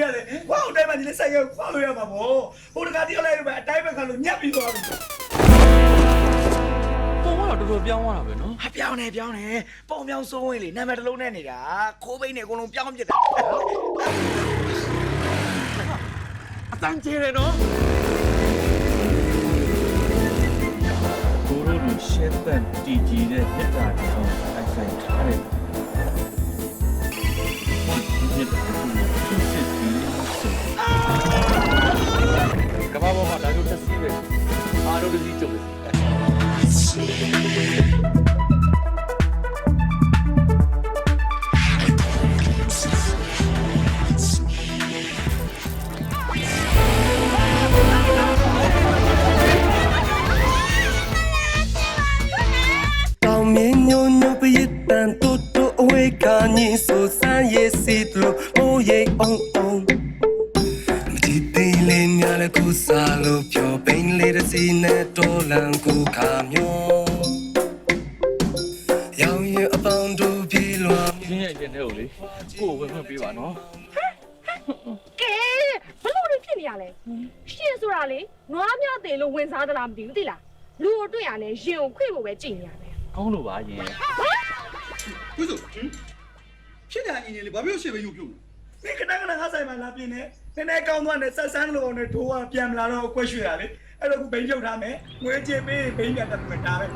ရတယ်ခွာအောင်တိုင်းမှာဒီလေးဆိုင်ရခွာလို့ရမှာပေါ့ဟိုတကားတယောက်လိုက်ပဲအတိုင်းပဲခါလို့ညက်ပြီးသွားပြီပုံကတော့တော်တော်ပြောင်းသွားတာပဲနော်ဟာပြောင်းနေပြောင်းနေပုံပြောင်းစိုးဝင်လေနာမည်တစ်လုံးနဲ့နေတာခိုးပိတ်နေအကုန်လုံးပြောင်းပြစ်တာအတန်းကျဲတယ်နော်ကိုရိုလူရှက်တန်တီကြီးတဲ့မြတ်တာတောင်ဆိုင်ဆိုင်ထားတယ် ညိုညိုပရစ်တန်တူတူအဝေးကညင်ဆိုဆန်းရဲ့စီတလို့မိုးရိပ်အောင်အောင်မကြည့်သေးလေး များလည်းကိုစားလို့ပြောပိန်လေးတစ်စီနဲ့တော်လန်ကိုခါမျောရောင်ရအပေါင်းတို့ပြေလွာရင်းရဲ့ရင်ထဲကိုလေကိုယ်ကိုဝင်ခွင့်ပေးပါနော်ကဲဘလို့တွေဖြစ်နေရလဲရှင်ဆိုတာလေနွားများတယ်လို့ဝင်စားသလားမသိဘူးသိလားလူကိုတွေ့ရလဲရင်ကိုခွေ့ဖို့ပဲကြည်နေရတယ်ကောင်းလို့ပါရင် ကုစုဖြစ်တာအင်းလေဘာဖြစ်လို့ရှေ့ပဲယူပြုတ် ဒီခဏခဏငါဆိုင်မှာလာပြင်းနေနည်းနည်းကောင်းသွားတယ်ဆက်ဆန်းလို့နဲ့ထိုးကပြန်မလာတော့ကွက်ရွှေ့ရလေအဲ့တော့ခုဘိန်းပြုတ်ထားမယ်ငွေကြေးပေးဘိန်းပြန်တက်မယ်ဒါပဲ